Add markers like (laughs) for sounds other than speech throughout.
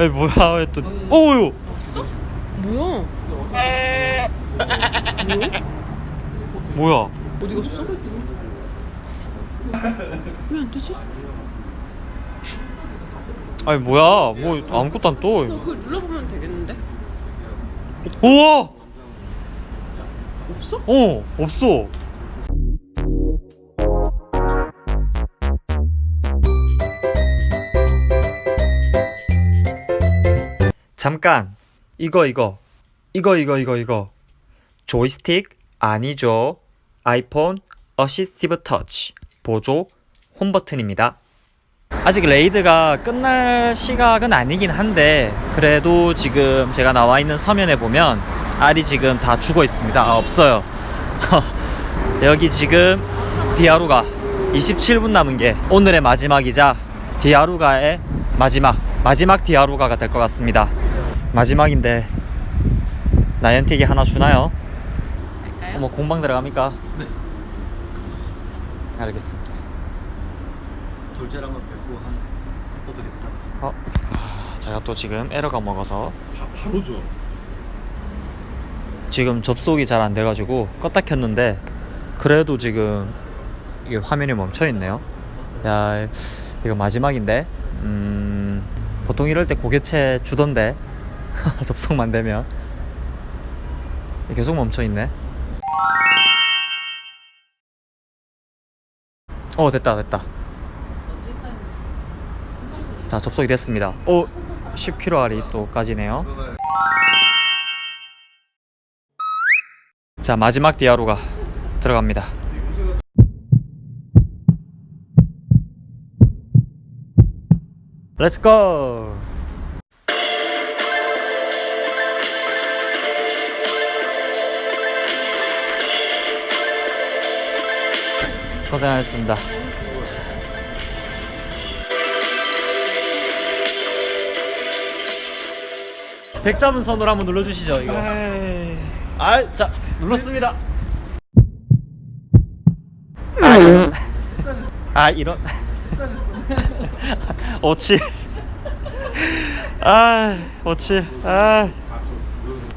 아니 뭐야 왜 또? 어유 뭐야? 뭐야? 뭐야? 어디 갔어? 왜 안 되지? 아니 뭐야? 뭐 아무것도 안 나 떠. 그거 눌러보면 되겠는데? 우와! 없어? 어 없어. 잠깐. 이거 이거. 이거 이거 이거 이거. 조이스틱 아니죠? 아이폰 어시스티브 터치. 보조 홈 버튼입니다. 아직 레이드가 끝날 시각은 아니긴 한데 그래도 지금 제가 나와 있는 서면에 보면 알이 지금 다 죽어 있습니다. 아 없어요. (laughs) 여기 지금 디아루가 27분 남은 게 오늘의 마지막이자 디아루가의 마지막 마지막 디아루가가 될 것 같습니다 마지막인데 나연틱이 하나 주나요? 할까요? 어머 공방 들어갑니까? 네 알겠습니다 둘째랑은 뵙고 한 어떻게 생각? 어? 아, 제가 또 지금 에러가 먹어서 바, 바로 줘. 지금 접속이 잘 안 돼가지고 껐다 켰는데 그래도 지금 이게 화면이 멈춰 있네요. 야 이거 마지막인데 음 보통 이럴 때 고개체 주던데 (laughs) 접속만 되면 계속 멈춰 있네. 어 됐다 됐다. 자 접속이 됐습니다. 오 10kg 또 까지네요. 자 마지막 디아로가 들어갑니다. 렛츠 고! 고생하셨습니다. 백 잡은 손으로 한번 눌러주시죠 이거. 아, 자 눌렀습니다. 아, 이런. 아 (laughs) 이런. 오칠. 아 오칠. 아.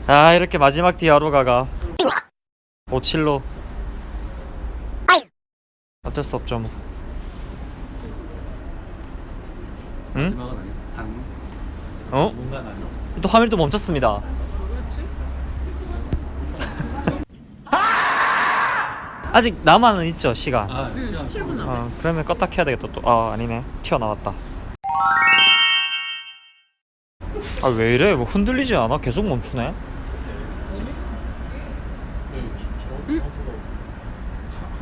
아 이렇게 마지막 디아로가가 오칠로. 어쩔 수 없죠 뭐. 응? 마지막은 아니야. 당 어? 뭔가. 또 화면이 또 멈췄습니다. 아직 남아는 있죠 시간. 아, 응, 시간 17분 남았어. 어, 그러면 껐다 켜야 되겠다 또. 아 아니네 튀어나왔다. 아 왜 이래? 뭐 흔들리지 않아? 계속 멈추네.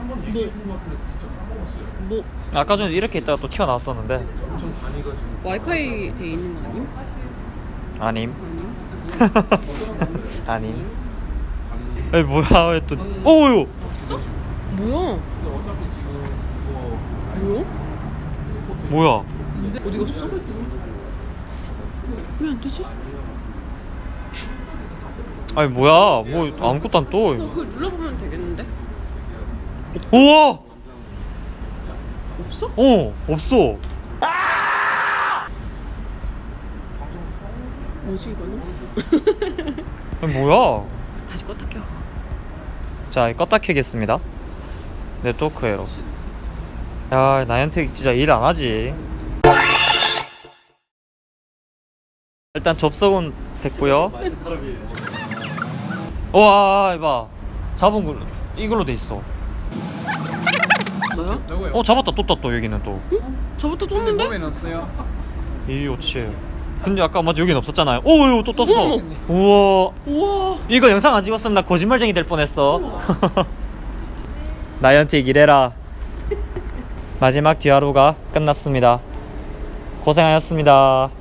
한번 얘기해 준 것 같은데 진짜 까먹었어요. 뭐 아까 전에 이렇게 있다가 또 튀어나왔었는데. 엄청 단위가 지금 와이파이 돼 있는 거 아님? 아님. 아님? (laughs) 아님. 에 뭐야 왜 또? 어유. 뭐야? 근데 어차피 지금 이거 뭐야? 뭐야? 어디 갔어? 왜 안 되지? 아니 뭐야? 뭐 아무것도 안나 떠. 그거 눌러보면 되겠는데? 우와. 없어? 어 없어. 뭐지 이거는? 아니 뭐야? 다시 껐다 켜. 자, 껐다 켜겠습니다. 네트워크 에러. 야, 나연택 진짜 일 안 하지. 일단 접속은 됐고요. 와, 이봐. 잡은 걸 이걸로 돼 있어. 너야? 누구요? 어, 잡았다. 또 떴다. 여기는 또. 저부터 떴는데? 몸에 넣었어요? 이 오치. 근데 아까 맞아 여긴 없었잖아요. 오, 이거 또 떴어. 어머. 우와. 우와. 이거 영상 안 찍었으면 나 거짓말쟁이 될 뻔했어. (laughs) 나연틱 이래라. 마지막 디아로가 끝났습니다. 고생하셨습니다.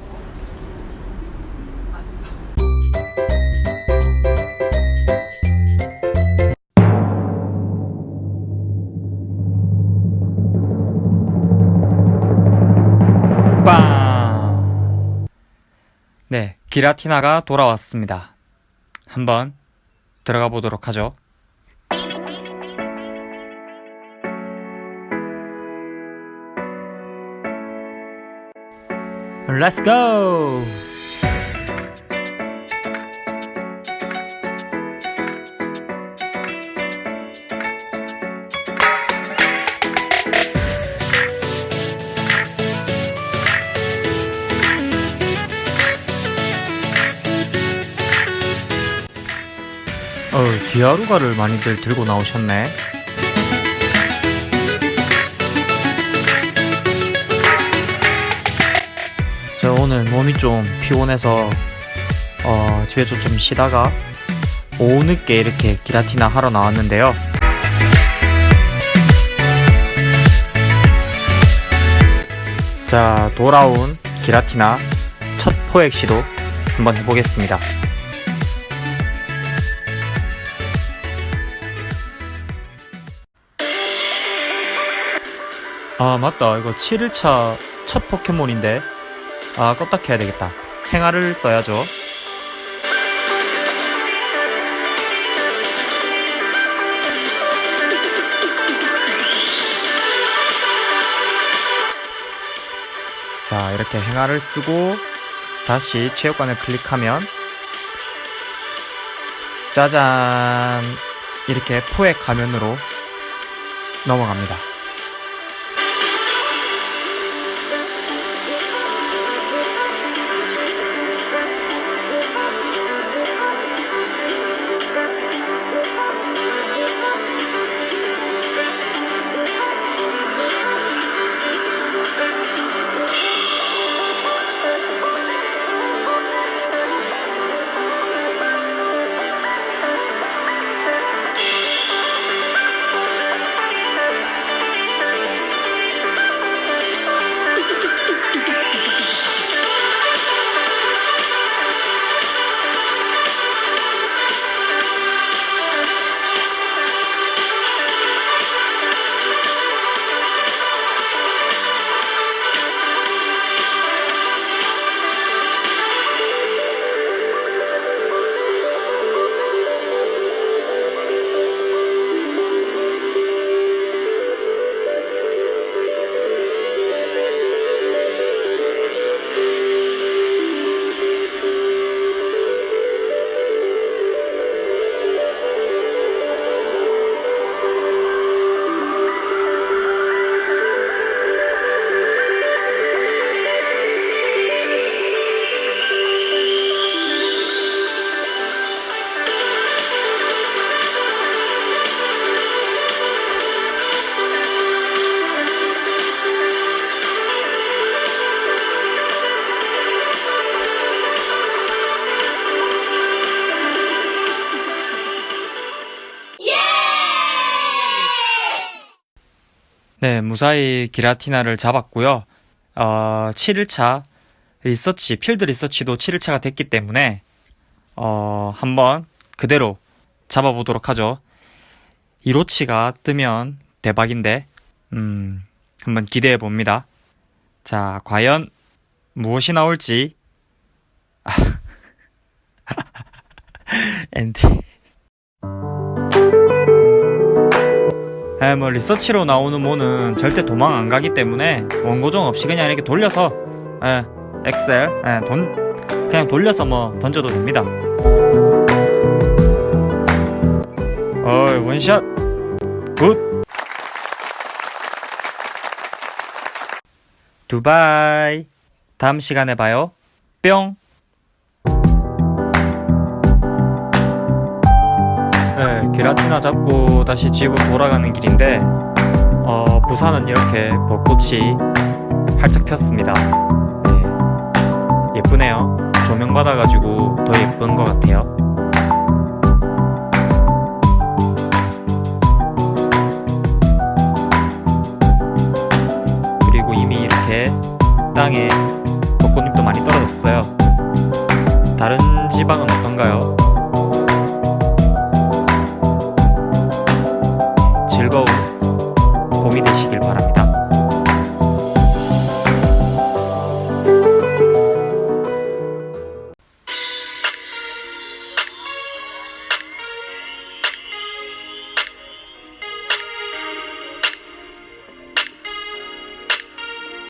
기라티나가 돌아왔습니다. 한번 들어가 보도록 하죠. Let's! 디아루가를 많이들 들고 나오셨네. 저 오늘 몸이 좀 피곤해서 어, 집에서 좀 쉬다가 오후 늦게 이렇게 기라티나 하러 나왔는데요. 자, 돌아온 기라티나 첫 포획 시도 한번 해보겠습니다. 아, 맞다. 이거 7일차 첫 포켓몬인데. 아, 껐다 켜야 되겠다. 행아를 써야죠. 자, 이렇게 행아를 쓰고 다시 체육관을 클릭하면 짜잔! 이렇게 포획 화면으로 넘어갑니다. 네, 무사히 기라티나를 잡았고요. 어, 7일차 리서치, 필드 리서치도 7일차가 됐기 때문에 어, 한번 그대로 잡아보도록 하죠. 이로치가 뜨면 대박인데, 음, 한번 기대해 봅니다. 자, 과연 무엇이 나올지. (laughs) 엔디. 에, 뭐 리서치로 나오는 모는 절대 도망 안 가기 때문에 원고정 없이 그냥 이렇게 돌려서 에, 엑셀 에, 돈 그냥 돌려서 뭐 던져도 됩니다. 어이 원샷. 굿. 두바이. 다음 시간에 봐요. 뿅 네, 기라티나 잡고 다시 집으로 돌아가는 길인데 어, 부산은 이렇게 벚꽃이 활짝 폈습니다. 네, 예쁘네요. 조명 받아가지고 더 예쁜 것 같아요. 도움이 되시길 바랍니다.